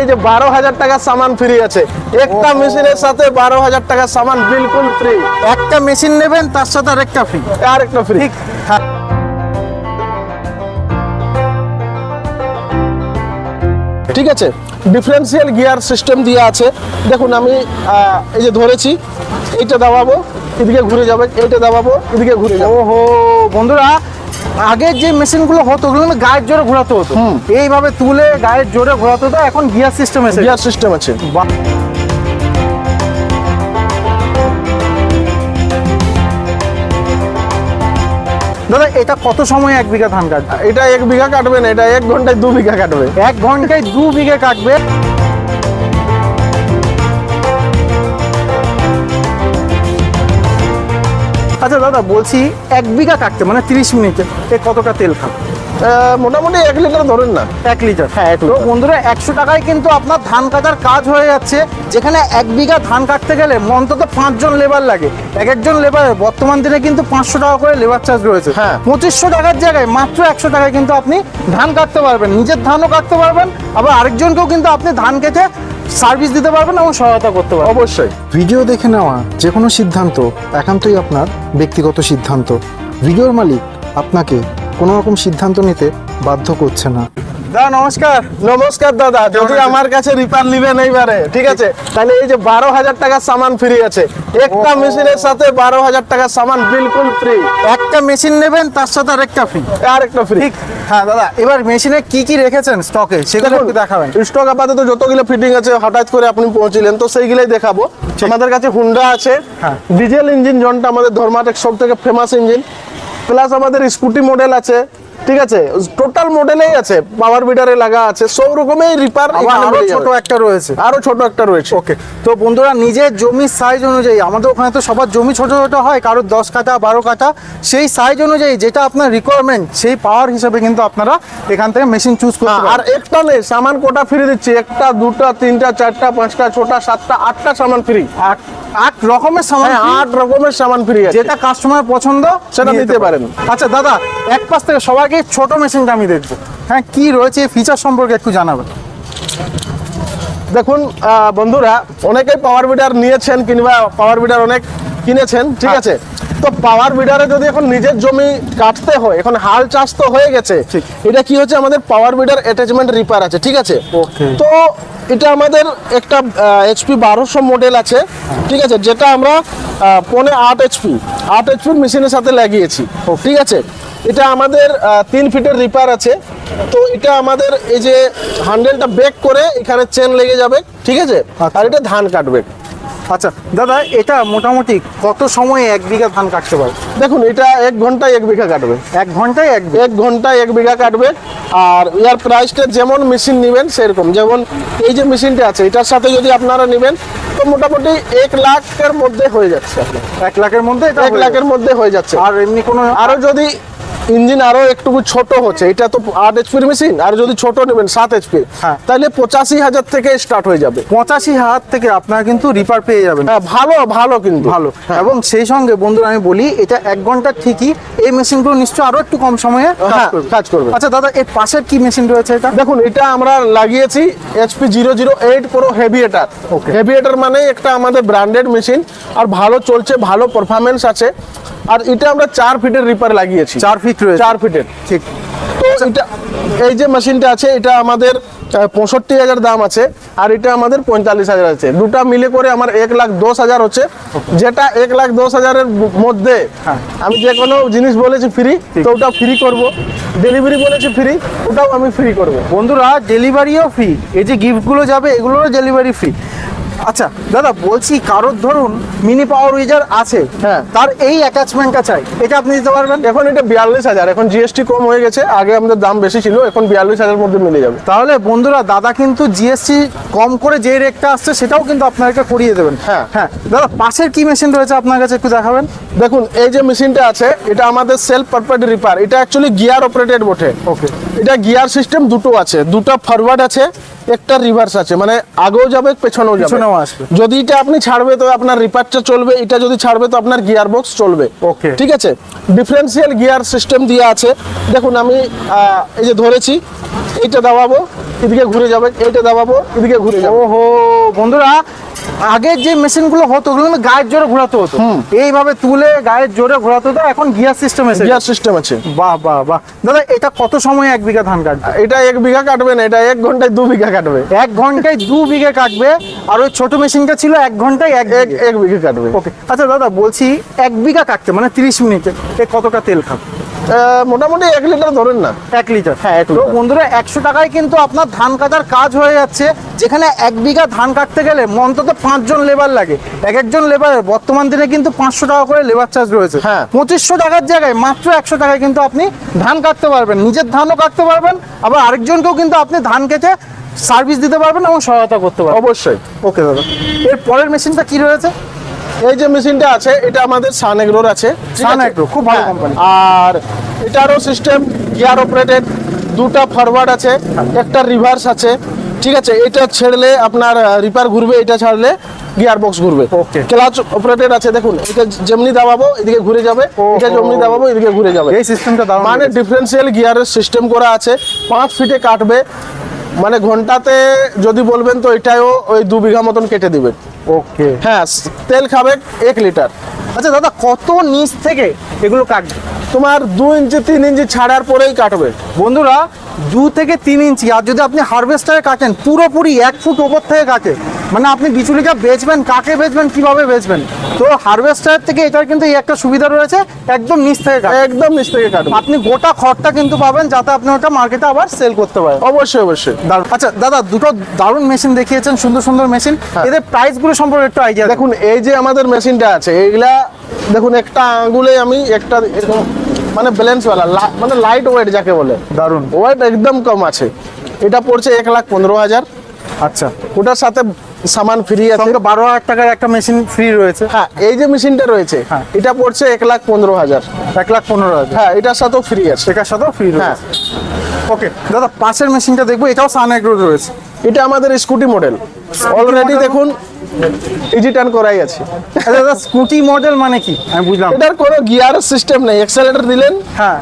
এই যে বারো হাজার টাকার সামান ফ্রি আছে। একটা মেশিনের সাথে বারো হাজার টাকার সামান বিলকুল ফ্রি একটা মেশিন নেবেন তার সাথে আরেকটা ফ্রি আর একটা ফ্রি ঠিক। হ্যাঁ। ঠিক আছে? ডিফারেন্সিয়াল গিয়ার সিস্টেম দিয়ে আছে। দেখুন আমি আহ, এই যে ধরেছি এইটা দাবাবো এদিকে ঘুরে যাবে এইটা দাবাবো এদিকে ঘুরে যাবে। ওহো বন্ধুরা আগের যে মেশিনগুলো হতো ওগুলো গায়ের জোরে ঘোরাতে হতো। এইভাবে তুলে গায়ের জোরে ঘোরাতে হতো এখন গিয়ার সিস্টেম আছে গিয়ার সিস্টেম আছে। বাহ। দাদা এটা কত সময় এক বিঘা ধান কাটবে? এটা এক বিঘা কাটবে না এটা এক ঘন্টায় দু বিঘা কাটবে। এক ঘন্টায় দু বিঘা কাটবে। আচ্ছা দাদা বলছি এক বিঘা কাটতে মানে তিরিশ মিনিটে এ কতটা তেল খাবে? মোটামুটি এক লিটার ধরেন না। এক লিটার হ্যাঁ, এক লিটার। বন্ধুরা একশো টাকায় কিন্তু আপনার ধান কাটার কাজ হয়ে যাচ্ছে। যেখানে এক বিঘা ধান কাটতে গেলে অন্তত পাঁচজন লেবার লাগে। এক একজন লেবার বর্তমান দিনে কিন্তু পাঁচশো টাকা করে লেবার চার্জ রয়েছে। হ্যাঁ। পঁচিশশো টাকার জায়গায় মাত্র একশো টাকায় কিন্তু আপনি ধান কাটতে পারবেন। নিজের ধানও কাটতে পারবেন আবার আরেকজনকেও কিন্তু আপনি ধান কেটে সার্ভিস দিতে পারবেন এবং সহায়তা করতে পারবেন। অবশ্যই। ভিডিও দেখে নেওয়া যে কোনো সিদ্ধান্ত একান্তই আপনার ব্যক্তিগত সিদ্ধান্ত। ভিডিওর মালিক আপনাকে কোনো রকম সিদ্ধান্ত নিতে বাধ্য করছে না। দাদা নমস্কার। নমস্কার দাদা। যদি আমার কাছে রিপার নিবেন এইবারে ঠিক আছে? তাহলে এই যে বারো হাজার টাকার সামান ফ্রি আছে। একটা মেশিনের সাথে বারো হাজার টাকার সামান বিলকুল ফ্রি একটা মেশিন নেবেন তার সাথে আরেকটা ফ্রি আর একটা ফ্রি ঠিক। হ্যাঁ দাদা এবার মেশিনে কি কি রেখেছেন স্টকে সেগুলো একটু দেখাবেন। স্টক আপাতত যতগুলো ফিটিং আছে হঠাৎ করে আপনি পৌঁছিলেন তো সেইগুলোই দেখাবো। আমাদের কাছে হুন্ডা আছে। ডিজেল ইঞ্জিন জনটা আমাদের ধর্মাটেক সব থেকে ফেমাস ইঞ্জিন প্লাস আমাদের স্কুটি মডেল আছে। ঠিক আছে টোটাল মডেলেই আছে পাওয়ার বিডারে লাগা আছে সব রকমের রিপার আরও ছোট একটা রয়েছে। আরও ছোট একটা রয়েছে। ওকে তো বন্ধুরা নিজের জমির সাইজ অনুযায়ী আমাদের ওখানে তো সবার জমি ছোট ছোট হয় কারোর দশ কাঠা বারো কাঠা সেই সাইজ অনুযায়ী যেটা আপনার রিকোয়ারমেন্ট সেই পাওয়ার হিসেবে কিন্তু আপনারা এখান থেকে মেশিন চুজ করতে হ্যাঁ, আর একটা নেই সামান কোটা ফ্রি দিচ্ছি একটা দুটা তিনটা চারটা পাঁচটা ছটা সাতটা আটটা সামান ফ্রি আট আট রকমের সামান হ্যাঁ আট রকমের সামান ফ্রি আছে। যেটা কাস্টমার পছন্দ সেটা নিতে পারেন। আচ্ছা দাদা এক পাশ থেকে সবাইকে ছোট মেশিনটা আমি দেখব। হ্যাঁ কি রয়েছে ফিচার সম্পর্কে একটু জানাবেন। দেখুন আহ, বন্ধুরা অনেকেই পাওয়ার বিডার নিয়েছেন কিংবা পাওয়ার বিডার অনেক কিনেছেন ঠিক হ্যাঁ। আছে? তো পাওয়ার বিডারে যদি এখন নিজের জমি কাটতে হয় এখন হাল চাষ তো হয়ে গেছে এটা কি হচ্ছে আমাদের পাওয়ার বিডার অ্যাটাচমেন্ট রিপার আছে ঠিক আছে. তো এটা আমাদের একটা এইচপি বারোশো মডেল আছে ঠিক আছে? যেটা আমরা পনে পৌনে আট এইচপি আট এইচপির মেশিনের সাথে লাগিয়েছি ঠিক আছে? এটা আমাদের তিন ফিটের রিপার আছে তো এটা আমাদের এই যে হ্যান্ডেলটা ব্রেক করে এখানে চেন লেগে যাবে ঠিক আছে? আর এটা ধান কাটবে। আচ্ছা দাদা এটা মোটামুটি কত সময়ে এক বিঘা ধান কাটতে পারে? দেখুন এটা এক ঘন্টায় এক বিঘা কাটবে। এক ঘন্টায় এক এক ঘন্টায় এক বিঘা কাটবে। আর ইয়ার প্রাইসটা যেমন মেশিন নেবেন সেরকম। যেমন এই যে মেশিনটা আছে এটার সাথে যদি আপনারা নেবেন তো মোটামুটি এক লাখের মধ্যে হয়ে যাচ্ছে এক লাখের মধ্যে এটা এক লাখের মধ্যে হয়ে যাচ্ছে। আর এমনি কোনো আরও যদি ইঞ্জিন আরও একটু ছোট হচ্ছে এটা তো আট এইচপির মেশিন আর যদি ছোট নেবেন সাত এইচপি হ্যাঁ। তাহলে পঁচাশি হাজার থেকে স্টার্ট হয়ে যাবে। পঁচাশি হাজার থেকে আপনারা কিন্তু রিপার পেয়ে যাবেন। হ্যাঁ ভালো ভালো কিন্তু। ভালো। হ্যাঁ। এবং সেই সঙ্গে বন্ধুরা আমি বলি এটা এক ঘণ্টা ঠিকই এই মেশিনগুলো নিশ্চয়ই আরও একটু কম সময়ে কাজ করবে। আচ্ছা দাদা এর পাশের কি মেশিন রয়েছে এটা? দেখুন এটা আমরা লাগিয়েছি HP zero zero eight pro হেভিয়েটার. হেভিয়েটার মানে একটা আমাদের ব্র্যান্ডেড মেশিন আর ভালো চলছে ভালো পারফরমেন্স আছে। আর এটা আমরা চার ফিটের রিপার লাগিয়েছি। চার ফিট রয়েছে। চার ফিটের। ঠিক। তো এটা এই যে মেশিনটা আছে এটা আমাদের পঁয়ষট্টি হাজার দাম আছে আর এটা আমাদের পঁয়তাল্লিশ হাজার আছে। দুটা মিলে করে আমার এক লাখ দশ হাজার হচ্ছে। যেটা এক লাখ দশ হাজারের মধ্যে হ্যাঁ। আমি যে কোনো জিনিস বলেছি ফ্রি তো ওটা ফ্রি করব। ডেলিভারি বলেছি ফ্রি ওটাও আমি ফ্রি করব। বন্ধুরা ডেলিভারিও ফ্রি এই যে গিফটগুলো যাবে এগুলোরও ডেলিভারি ফ্রি আচ্ছা দাদা বলছি কারোর ধরুন মিনি পাওয়ার উইজার আছে হ্যাঁ। তার এই অ্যাটাচমেন্টটা চাই এটা আপনি দিতে পারবেন? এখন এটা বিয়াল্লিশ হাজার এখন জিএসটি কম হয়ে গেছে আগে আমাদের দাম বেশি ছিল এখন বিয়াল্লিশ হাজার মধ্যে মিলে যাবে। তাহলে বন্ধুরা দাদা কিন্তু জিএসটি কম করে যে রেটটা আসছে সেটাও কিন্তু আপনাকে করিয়ে দেবেন। হ্যাঁ। হ্যাঁ দাদা পাশের কি মেশিন রয়েছে আপনার কাছে একটু দেখাবেন? দেখুন এই যে মেশিনটা আছে এটা আমাদের সেলফ পারপারেট রিপার এটা অ্যাকচুয়ালি গিয়ার অপারেটেড বটে। ওকে এটা গিয়ার সিস্টেম দুটো আছে দুটো ফরওয়ার্ড আছে একটা রিভার্স আছে মানে আগেও যাবে পেছনেও যাবে। পেছনেও আসবে। যদি এটা আপনি ছাড়বে তো আপনার রিপারটা চলবে এটা যদি ছাড়বে তো আপনার গিয়ার বক্স চলবে। ওকে ঠিক আছে? ডিফারেন্সিয়াল গিয়ার সিস্টেম দিয়ে আছে। দেখুন আমি এই যে ধরেছি এটা দাবাবো এদিকে ঘুরে যাবে এটা দাবাবো এদিকে ঘুরে যাবে। ওহো বন্ধুরা আগের যে মেশিনগুলো হতো ওগুলো কিন্তু গায়ের জোরে ঘোরাতে হতো। এইভাবে তুলে গায়ের জোরে ঘোরাতে হতো এখন গিয়ার সিস্টেম আছে গিয়ার সিস্টেম আছে। বাহ বাহ বাহ। দাদা এটা কত সময় এক বিঘা ধান কাটবে? এটা এক বিঘা কাটবে না এটা এক ঘন্টায় দু বিঘা কাটবে। এক ঘন্টায় দু বিঘে কাটবে আর ওই ছোট মেশিনটা ছিল এক ঘন্টায় এক এক এক বিঘা কাটবে। ওকে আচ্ছা দাদা বলছি এক বিঘা কাটতে মানে তিরিশ মিনিটে এ কতটা তেল খাবে? মোটামুটি এক লিটার ধরেন না। এক লিটার হ্যাঁ, তো। বন্ধুরা একশো টাকায় কিন্তু আপনার ধান কাটার কাজ হয়ে যাচ্ছে। যেখানে এক বিঘা ধান কাটতে গেলে অন্তত পাঁচজন লেবার লাগে। এক একজন লেবারের বর্তমান দিনে কিন্তু পাঁচশো টাকা করে লেবার চার্জ রয়েছে। হ্যাঁ। পঁচিশশো টাকার জায়গায় মাত্র একশো টাকায় কিন্তু আপনি ধান কাটতে পারবেন নিজের ধানও কাটতে পারবেন আবার আরেকজনকেও কিন্তু আপনি ধান কেটে সার্ভিস দিতে পারবেন এবং সহায়তা করতে পারবেন। অবশ্যই। ওকে দাদা। এর পরের মেশিনটা কি রয়েছে? এই যে মেশিনটা আছে এটা আমাদের সান এগ্রোর আছে। ঠিক সান আছে? খুব ভালো হ্যাঁ, কোম্পানি। আর এটারও সিস্টেম গিয়ার অপারেটেড দুটা ফরওয়ার্ড আছে একটা রিভার্স আছে। ঠিক আছে এটা ছেড়লে আপনার রিপার ঘুরবে এটা ছাড়লে গিয়ার বক্স ঘুরবে। Okay. ক্লাচ অপারেটেড আছে দেখুন এটা যেমনি দাবাবো এদিকে ঘুরে যাবে এটা যেমনি দাবাবো এদিকে ঘুরে যাবে। এই সিস্টেমটা দাও মানে। ডিফারেন্সিয়াল গিয়ারের সিস্টেম করা আছে পাঁচ ফিটে কাটবে মানে ঘন্টাতে যদি বলবেন তো এটাও ওই দু বিঘা মতন কেটে দিবে। ওকে হ্যাঁ তেল খাবে এক লিটার। আচ্ছা দাদা কত নিচ থেকে এগুলো কাটবে? তোমার দু ইঞ্চি তিন ইঞ্চি ছাড়ার পরেই কাটবে। বন্ধুরা দু থেকে তিন ইঞ্চি আর যদি আপনি হারভেস্টারে কাটেন পুরোপুরি এক ফুট ওপর থেকে কাটে। মানে আপনি বিচুলিটা বেচবেন কাকে বেচবেন কীভাবে বেচবেন? তো হারভেস্টার থেকে এটার কিন্তু এই একটা সুবিধা রয়েছে একদম নিচ থেকে কাটে একদম নিচ থেকে কাটবে আপনি গোটা খড়টা কিন্তু পাবেন যাতে আপনি ওটা মার্কেটে আবার সেল করতে পারেন। অবশ্যই অবশ্যই। আচ্ছা দাদা দুটো দারুণ মেশিন দেখিয়েছেন সুন্দর সুন্দর মেশিন। এদের প্রাইসগুলো সম্পর্কে একটু আইডিয়া দেখুন এই যে আমাদের মেশিনটা আছে এইগুলা দেখুন একটা আঙ্গুলে আমি একটা এরকম মানে ব্যালেন্সওয়ালা মানে লাইট ওয়েট যাকে বলে। দারুণ। ওয়েট একদম কম আছে। এটা পড়ছে এক লাখ পনেরো হাজার। আচ্ছা। ওটার সাথে সামান ফ্রি আছে। বারো হাজার টাকার একটা মেশিন ফ্রি রয়েছে। হ্যাঁ এই যে মেশিনটা রয়েছে হ্যাঁ। এটা পড়ছে এক লাখ পনেরো হাজার। এক লাখ পনেরো হাজার। হ্যাঁ এটার সাথেও ফ্রি আছে। এটার সাথেও ফ্রি হ্যাঁ। ওকে দাদা পাশের মেশিনটা দেখব এটাও সান রয়েছে। এটা আমাদের স্কুটি মডেল। অলরেডি দেখুন ইজি টার্ন করাই আছে। আচ্ছা দাদা স্কুটি মডেল মানে কি? আমি বুঝলাম। এটার কোনো গিয়ার সিস্টেম নেই এক্সেলেটর দিলেন হ্যাঁ।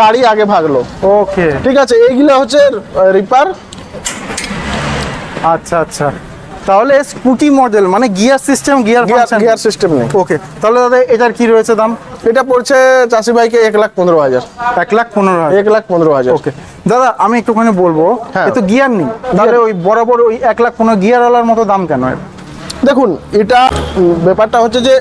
গাড়ি আগে ভাগলো। ওকে ঠিক আছে এইগুলো হচ্ছে রিপার আচ্ছা আচ্ছা। তাহলে স্কুটি মডেল মানে gear system gear gear gear system নেই। ওকে তাহলে দাদা এটার কি রয়েছে দাম? এটা পড়ছে চাষি ভাইকে এক লাখ পনেরো হাজার। এক লাখ পনেরো হাজার। এক লাখ পনেরো হাজার। ওকে দাদা আমি একটুখানি বলব হ্যাঁ। তো গিয়ার নেই। তাহলে ওই বরাবর ওই এক লাখ পনেরো গিয়ারওয়ালার মতো দাম কেন? দেখুন এটা ব্যাপারটা হচ্ছে যে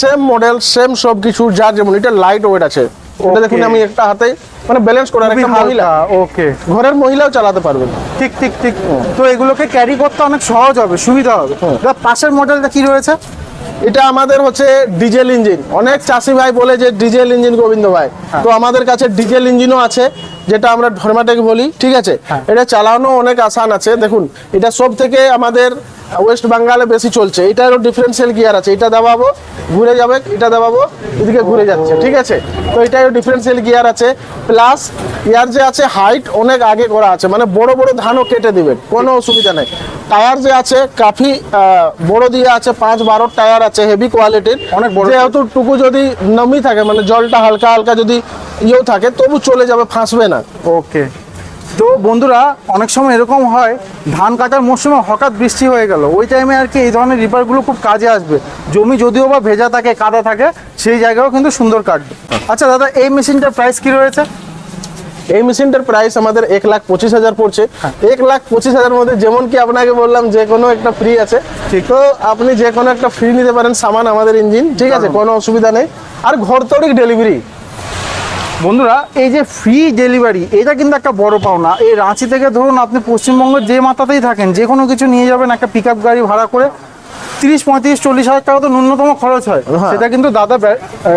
সেম মডেল সেম সব কিছু যা যেমন এটা লাইট ওয়েট আছে। এটা দেখুন আমি একটা হাতে মানে ব্যালেন্স করার একটা মহিলা। ওকে। ঘরের মহিলাও চালাতে পারবেন। ঠিক ঠিক ঠিক। তো এগুলোকে ক্যারি করতে অনেক সহজ হবে সুবিধা হবে। পাশের মডেলটা কি রয়েছে? এটা আমাদের হচ্ছে ডিজেল ইঞ্জিন। অনেক চাষি ভাই বলে যে ডিজেল ইঞ্জিন গোবিন্দ ভাই। তো আমাদের কাছে ডিজেল ইঞ্জিনও আছে যেটা আমরা ধর্মাটেক বলি ঠিক আছে? এটা চালানো অনেক আসান আছে। দেখুন এটা সব থেকে আমাদের ওয়েস্ট বেঙ্গলে বেশি চলছে। এটারও ডিফারেন্সিয়াল গিয়ার আছে। এটা দাবাবো ঘুরে যাবে এটা দাবাবো এদিকে ঘুরে যাচ্ছে ঠিক আছে? তো এটারও ডিফারেন্সিয়াল গিয়ার আছে। প্লাস ইয়ার যে আছে হাইট অনেক আগে করা আছে। মানে বড় বড় ধানও কেটে দিবেন কোনো অসুবিধা নেই। টায়ার যে আছে কাফি বড় দিয়ে আছে পাঁচ বারো টায়ার আছে হেভি কোয়ালিটির অনেক বড়। যেহেতু টুকু যদি নমি থাকে মানে জলটা হালকা হালকা যদি ইয়েও থাকে তবু চলে যাবে ফাঁসবে না। ওকে তো বন্ধুরা অনেক সময় এরকম হয় ধান কাটার মরশুমে হঠাৎ বৃষ্টি হয়ে গেল। ওই টাইমে আর কি এই ধরনের রিপারগুলো খুব কাজে আসবে। জমি যদিও বা ভেজা থাকে কাদা থাকে সেই জায়গাও কিন্তু সুন্দর কাটবে। আচ্ছা দাদা এই মেশিনটার প্রাইস কি রয়েছে? এই মেশিনটার প্রাইস আমাদের এক লাখ পঁচিশ হাজার পড়ছে। এক লাখ পঁচিশ হাজার মধ্যে যেমন কি আপনাকে বললাম যে কোনো একটা ফ্রি আছে। ঠিক। তো আপনি যে কোনো একটা ফ্রি নিতে পারেন সামান আমাদের ইঞ্জিন ঠিক আছে? কোনো অসুবিধা নেই। আর ঘর তড়িক ডেলিভারি বন্ধুরা, এই যে ফ্রি ডেলিভারি এটা কিন্তু একটা বড় পাওনা। এই রাঁচি থেকে ধরুন আপনি পশ্চিমবঙ্গের যে মাথাতেই থাকেন যে কোনো কিছু নিয়ে যাবেন, একটা পিক গাড়ি ভাড়া করে তিরিশ পঁয়ত্রিশ চল্লিশ হাজার টাকা তো ন্যূনতম খরচ হয়। হ্যাঁ। সেটা কিন্তু দাদা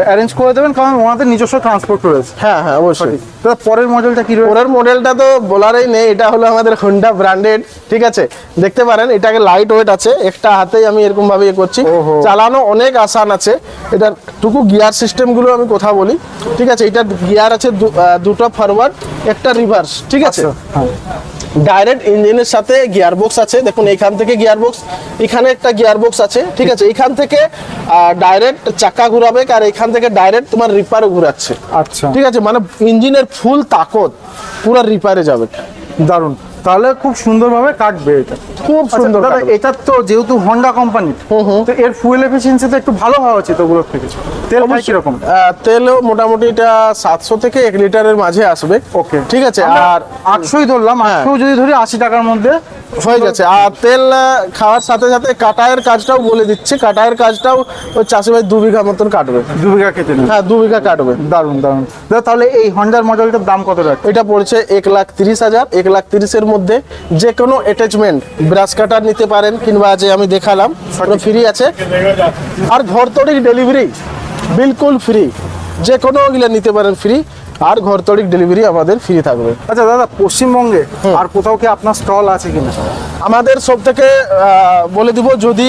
অ্যারেঞ্জ করে দেবেন কারণ ওনাদের নিজস্ব ট্রান্সপোর্ট রয়েছে। হ্যাঁ হ্যাঁ অবশ্যই। দাদা পরের মডেলটা কি রয়েছে? ওরের মডেলটা তো বলারই নেই এটা হলো আমাদের হোন্ডা ব্র্যান্ডেড ঠিক আছে? দেখতে পারেন এটাকে লাইট ওয়েট আছে একটা হাতেই আমি এরকম ভাবে ইয়ে করছি। চালানো অনেক আসান আছে। এটার টুকু গিয়ার সিস্টেমগুলো আমি কথা বলি ঠিক আছে? এটা গিয়ার আছে দুটো ফরওয়ার্ড একটা রিভার্স ঠিক আছে? আচ্ছা, হ্যাঁ। ডাইরেক্ট ইঞ্জিনের সাথে গিয়ার বক্স আছে। দেখুন এখান থেকে গিয়ার বক্স এখানে একটা গিয়ার বক্স আছে ঠিক আছে? এখান থেকে ডাইরেক্ট চাকা ঘুরাবে আর এখান থেকে ডাইরেক্ট তোমার রিপার ঘুরাচ্ছে। আচ্ছা। ঠিক আছে? মানে ইঞ্জিনের ফুল তাকত পুরো রিপারে যাবে। দারুণ। তাহলে খুব সুন্দরভাবে কাটবে এটা। খুব সুন্দর দাদা এটা তো যেহেতু হন্ডা কোম্পানি তো এর ফুয়েল এফিসিয়েন্সি তো একটু ভালো হওয়া উচিত ওগুলোর থেকে। তেল কীরকম? তেলও মোটামুটি এটা সাতশো থেকে এক লিটারের মাঝে আসবে। ওকে ঠিক আছে আর আটশোই ধরলাম হ্যাঁ। আটশো যদি ধরি আশি টাকার মধ্যে। হয়ে গেছে। আর তেল খাওয়ার সাথে সাথে কাটায়ের কাজটাও বলে দিচ্ছে। কাটায়ের কাজটাও ওই চাষি ভাই দু বিঘা মতন কাটবে। দু বিঘা কেটে হ্যাঁ দু বিঘা কাটবে। দারুণ দারুণ। দাদা তাহলে এই হন্ডার মডেলটার দাম কত রাখবে এটা পড়ছে এক লাখ তিরিশ হাজার। এক লাখ তিরিশের মধ্যে যে কোনো অ্যাটাচমেন্ট ব্রাশ কাটার নিতে পারেন কিংবা যে আমি দেখালাম ফ্রি আছে। আর ঘর ডেলিভারি বিলকুল ফ্রি যে কোনো ওগুলো নিতে পারেন ফ্রি আর ঘর তড়িক ডেলিভারি আমাদের ফ্রি থাকবে। আচ্ছা দাদা পশ্চিমবঙ্গে আর কোথাও কি আপনার স্টল আছে কিনা? আমাদের সব থেকে বলে দিব যদি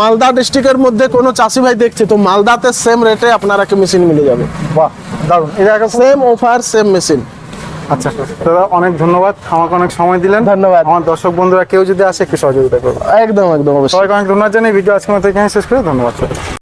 মালদা ডিস্ট্রিক্টের মধ্যে কোনো চাষি ভাই দেখছে তো মালদাতে সেম রেটে আপনারাকে মেশিন মিলে যাবে। বাহ দারুণ। এটা সেম অফার সেম মেশিন আচ্ছা দাদা অনেক ধন্যবাদ। আমাকে অনেক সময় দিলেন। ধন্যবাদ। আমার দর্শক বন্ধুরা কেউ যদি আসে একটু সহযোগিতা করব একদম একদম সবাইকে অনেক ধন্যবাদ জানাই ভিডিও আজকে মতো এখানে শেষ করে। ধন্যবাদ।